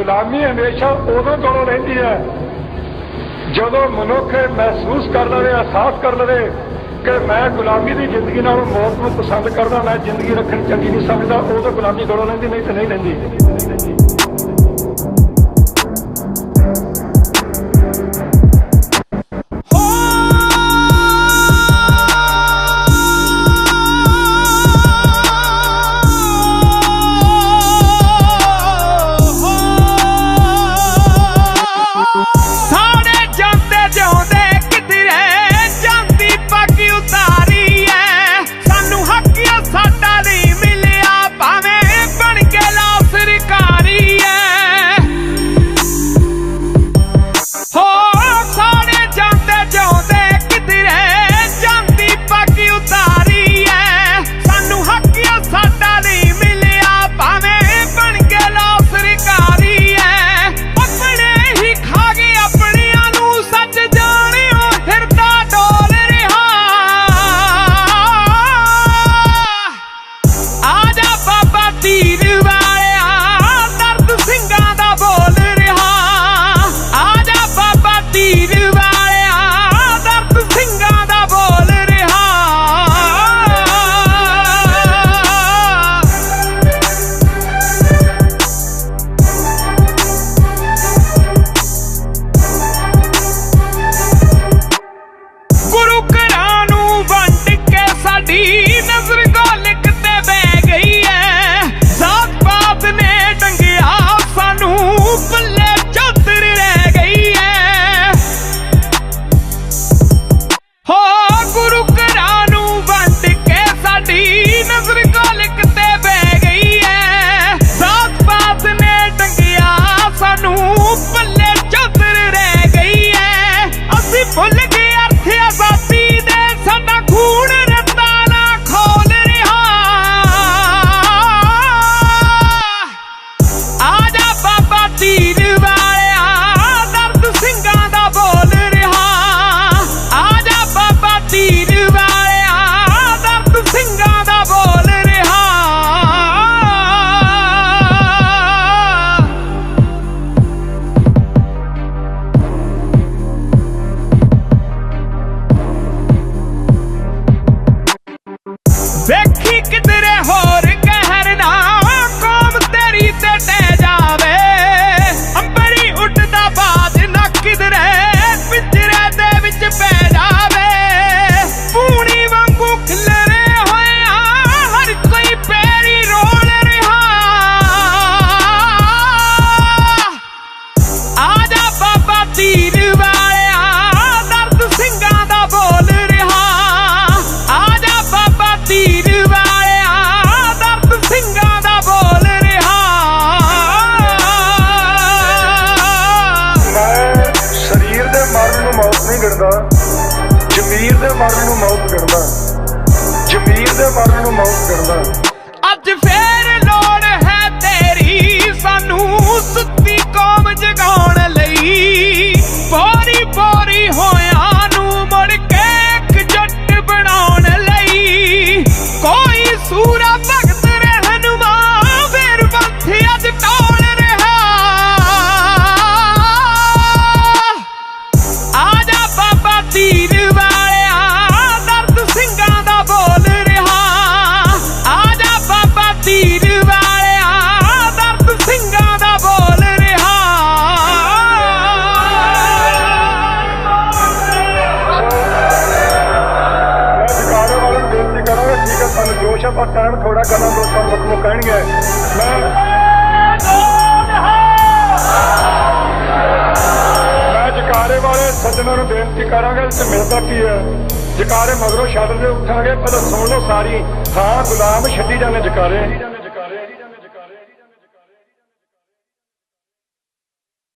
ਗੁਲਾਮੀ ਹਮੇਸ਼ਾ ਉਦੋਂ ਕੋਲੋਂ ਰਹਿੰਦੀ ਹੈ ਜਦੋਂ ਮਨੁੱਖ ਮਹਿਸੂਸ ਕਰ ਲਵੇ, ਅਹਿਸਾਸ ਕਰ ਲਵੇ ਕਿ ਮੈਂ ਗੁਲਾਮੀ ਦੀ ਜ਼ਿੰਦਗੀ ਨਾਲ ਮੌਤ ਨੂੰ ਪਸੰਦ ਕਰਦਾ, ਮੈਂ ਜ਼ਿੰਦਗੀ ਰੱਖਣ ਚੰਗੀ ਨਹੀਂ ਸਮਝਦਾ, ਉਦੋਂ ਗੁਲਾਮੀ ਕੋਲੋਂ ਰਹਿੰਦੀ, ਨਹੀਂ ਤੇ ਨਹੀਂ ਰਹਿੰਦੀ। ਖੁੱਲ ਖੋਲ ਰਿਹਾ। ਆ ਬਾਬਾ ਤੀਰ ਵਾਲਿਆ, ਦਰਦ ਸਿੰਘਾਂ ਦਾ ਬੋਲ ਰਿਹਾ। ਆ ਬਾਬਾ ਤੀਰ ਮਰਨ ਨੂੰ ਮੌਤ ਕਰਦਾ ਜ਼ਮੀਰ ਦੇ ਮਰਨ ਨੂੰ ਮੌਤ ਕਰਦਾ ਕਹਿਣਗੇ। ਮੈਂ ਮੈਂ ਜਕਾਰੇ ਵਾਲੇ ਸੱਜਣਾਂ ਨੂੰ ਬੇਨਤੀ ਕਰਾਂਗਾ ਇਸ ਮਿਲਦਾ ਕੀ ਹੈ? ਜਕਾਰੇ ਮਗਰੋਂ ਛੱਡ ਦੇ, ਉੱਠਾਂਗੇ, ਪਹਿਲਾਂ ਸੁਣ ਲਓ ਸਾਰੀ। ਥਾਂ ਗੁਲਾਮ ਛੱਡੀ ਜਾਂਦੇ ਜਕਾਰੇ।